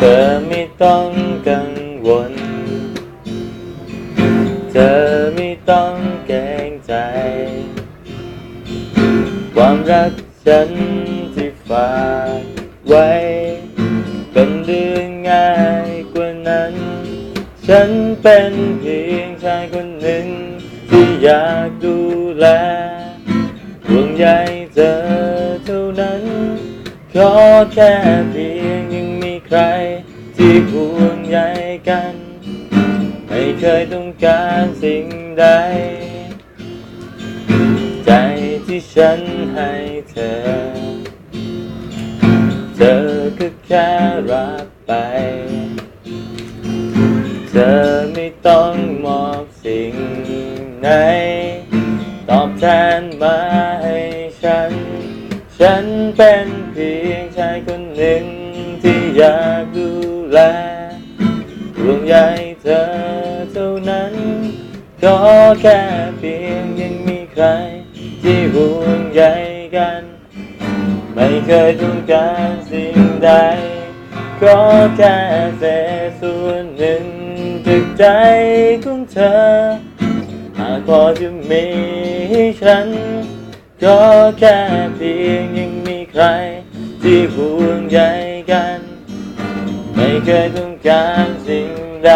เธอไม่ต้องกังวล เธอไม่ต้องเกรงใจ ความรักฉันที่ฝากไว้ เป็นเรื่องง่ายกว่านั้น ฉันเป็นเพียงชายคนหนึ่ง ที่อยากดูแลห่วงใยเธอเท่านั้น ขอแค่เพียง ใครที่ห่วงใยกัน ไม่เคยต้องการสิ่งใด ใจที่ฉันให้เธอ เธอก็แค่รับไป เธอไม่ต้องมอบสิ่งไหน ตอบแทนมาให้ฉัน ฉันเป็นเพียงชายคนหนึ่ง ที่อยากดูแลห่วงใยเธอเท่านั้น ก็แค่เพียงยังมีใคร ที่ห่วงใยกัน ไม่เคยต้องการสิ่งใด ก็แค่เศษส่วนหนึ่งจากใจของเธอ หากพอจะมีให้ฉัน ก็แค่เพียงยังมีใคร ที่ห่วงใย กัน ไม่เคยต้องการสิ่งใด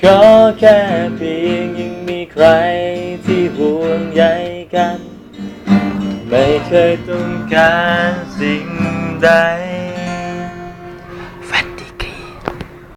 ขอแค่เพียงยังมีใครที่ห่วงใยกัน ไม่เคยต้องการสิ่งใด